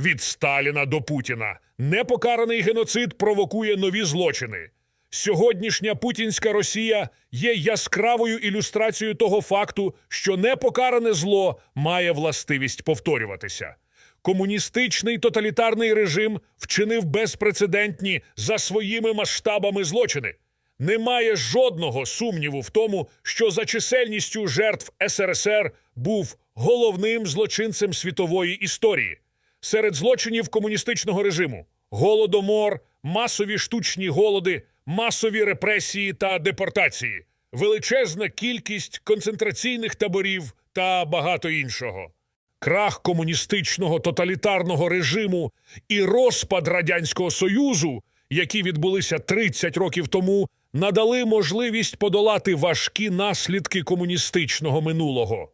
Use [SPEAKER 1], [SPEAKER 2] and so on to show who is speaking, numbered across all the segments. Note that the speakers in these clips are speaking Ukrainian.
[SPEAKER 1] від Сталіна до Путіна. Непокараний геноцид провокує нові злочини. Сьогоднішня путінська Росія є яскравою ілюстрацією того факту, що непокаране зло має властивість повторюватися. Комуністичний тоталітарний режим вчинив безпрецедентні за своїми масштабами злочини. Немає жодного сумніву в тому, що за чисельністю жертв СРСР був головним злочинцем світової історії. Серед злочинів комуністичного режиму голодомор, масові штучні голоди, масові репресії та депортації, величезна кількість концентраційних таборів та багато іншого. Крах комуністичного тоталітарного режиму і розпад Радянського Союзу, які відбулися 30 років тому, надали можливість подолати важкі наслідки комуністичного минулого.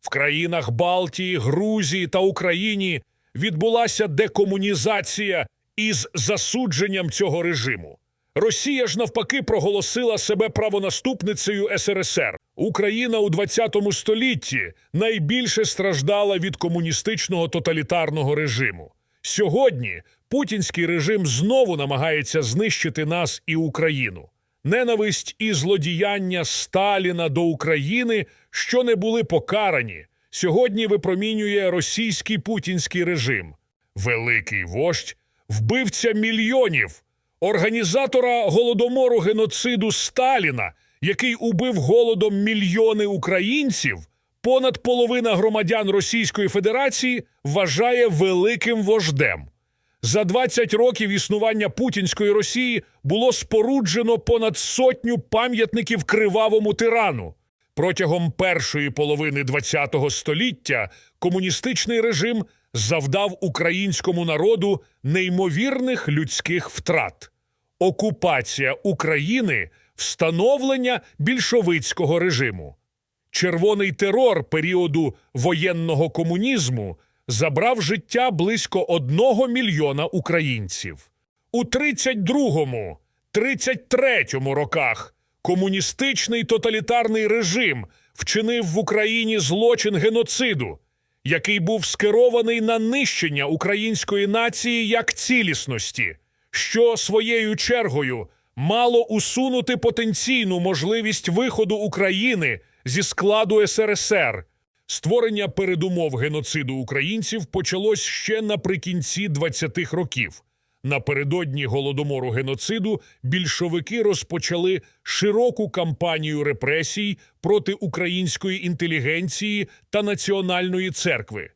[SPEAKER 1] В країнах Балтії, Грузії та Україні відбулася декомунізація із засудженням цього режиму. Росія ж навпаки проголосила себе правонаступницею СРСР. Україна у 20 столітті найбільше страждала від комуністичного тоталітарного режиму. Сьогодні путінський режим знову намагається знищити нас і Україну. Ненависть і злодіяння Сталіна до України, що не були покарані, сьогодні випромінює російський путінський режим. Великий вождь, вбивця мільйонів, організатора голодомору геноциду Сталіна, який убив голодом мільйони українців, понад половина громадян Російської Федерації вважає великим вождем. За 20 років існування путінської Росії було споруджено понад сотню пам'ятників кривавому тирану. Протягом першої половини ХХ століття комуністичний режим завдав українському народу неймовірних людських втрат. Окупація України встановлення більшовицького режиму. Червоний терор періоду воєнного комунізму забрав життя близько одного мільйона українців. У 32-му, 33-му роках комуністичний тоталітарний режим вчинив в Україні злочин геноциду, який був скерований на нищення української нації як цілісності, що своєю чергою мало усунути потенційну можливість виходу України зі складу СРСР. Створення передумов геноциду українців почалось ще наприкінці 20-х років. Напередодні голодомору геноциду більшовики розпочали широку кампанію репресій проти української інтелігенції та національної церкви.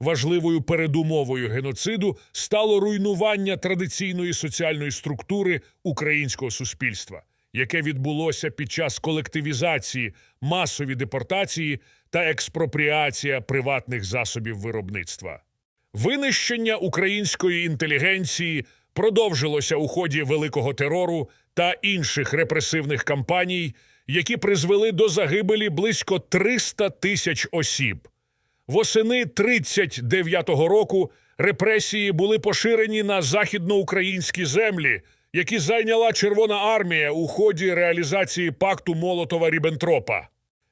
[SPEAKER 1] Важливою передумовою геноциду стало руйнування традиційної соціальної структури українського суспільства, яке відбулося під час колективізації, масові депортації та експропріація приватних засобів виробництва. Винищення української інтелігенції продовжилося у ході великого терору та інших репресивних кампаній, які призвели до загибелі близько 300 тисяч осіб. Восени 39-го року репресії були поширені на західноукраїнські землі, які зайняла Червона армія у ході реалізації пакту Молотова Ріббентропа.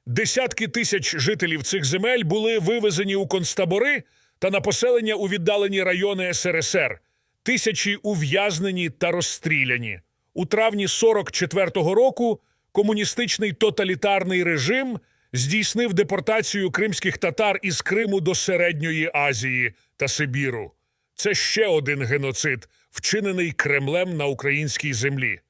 [SPEAKER 1] Десятки тисяч жителів цих земель були вивезені у концтабори та на поселення у віддалені райони СРСР, тисячі ув'язнені та розстріляні. У травні 44-го року комуністичний тоталітарний режим здійснив депортацію кримських татар із Криму до Середньої Азії та Сибіру. Це ще один геноцид, вчинений Кремлем на українській землі.